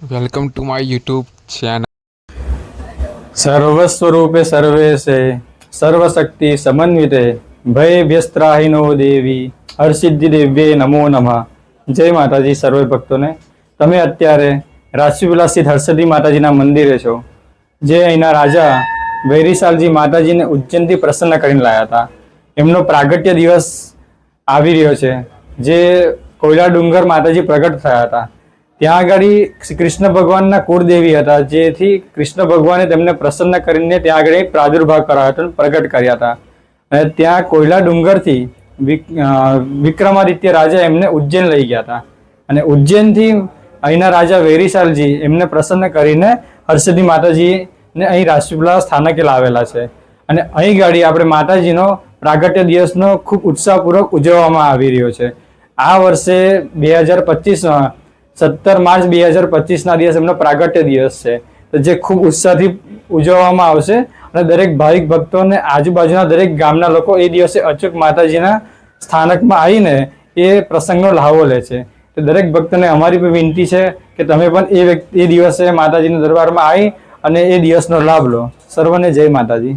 Welcome to my YouTube channel સર્વસ્વરૂપે સર્વેશે સર્વશક્તિ સમન્વિતે, ભય વ્યસ્ત્રાહિનો દેવી, હરસિદ્ધિ દેવ્ય નમો નમઃ. જય માતાજી સર્વે ભક્તોને. તમે અત્યારે રાજપીપલા સ્થિત હર્ષદી માતાજીના મંદિરે છો, જે અહીંના રાજા વૈરીશાલજી માતાજીને ઉજ્જૈનથી પ્રસન્ન કરીને લાયા હતા. એમનો પ્રાગટ્ય દિવસ આવી રહ્યો છે, જે કોયલા ડુંગર માતાજી પ્રગટ થયા હતા. ત્યાં આગળ કૃષ્ણ ભગવાનના કુળદેવી હતા, જેથી કૃષ્ણ ભગવાને તેમને પ્રસન્ન કરીને ત્યાં આગળ પ્રાદુર્ભાવ કરાયો હતો પ્રગટ કર્યા હતા. અને ત્યાં કોયલા ડુંગરથી વિક્રમાદિત્ય રાજા એમને ઉજ્જૈન લઈ ગયા હતા. અને ઉજ્જૈનથી અહીંના રાજા વેરીશાલજી એમને પ્રસન્ન કરીને હર્ષદી માતાજીને અહીં રાજપીપળા સ્થાનકે લાવેલા છે. અને અહીં ગાડી આપણે માતાજીનો પ્રાગટ્ય દિવસનો ખૂબ ઉત્સાહપૂર્વક ઉજવવામાં આવી રહ્યો છે. આ વર્ષે બે હજાર પચીસમાં સત્તર માર્ચ બે હજાર પચીસના દિવસ એમનો પ્રાગટ્ય દિવસ છે. તો જે ખૂબ ઉત્સાહથી ઉજવવામાં આવશે અને દરેક ભાવિક ભક્તોને આજુબાજુના દરેક ગામના લોકો એ દિવસે અચૂક માતાજીના સ્થાનકમાં આવીને એ પ્રસંગનો લહાવો લે છે. તો દરેક ભક્તોને અમારી પણ વિનંતી છે કે તમે પણ એ વ્યક્તિ, એ દિવસે માતાજીના દરબારમાં આવી અને એ દિવસનો લાભ લો. સર્વને જય માતાજી.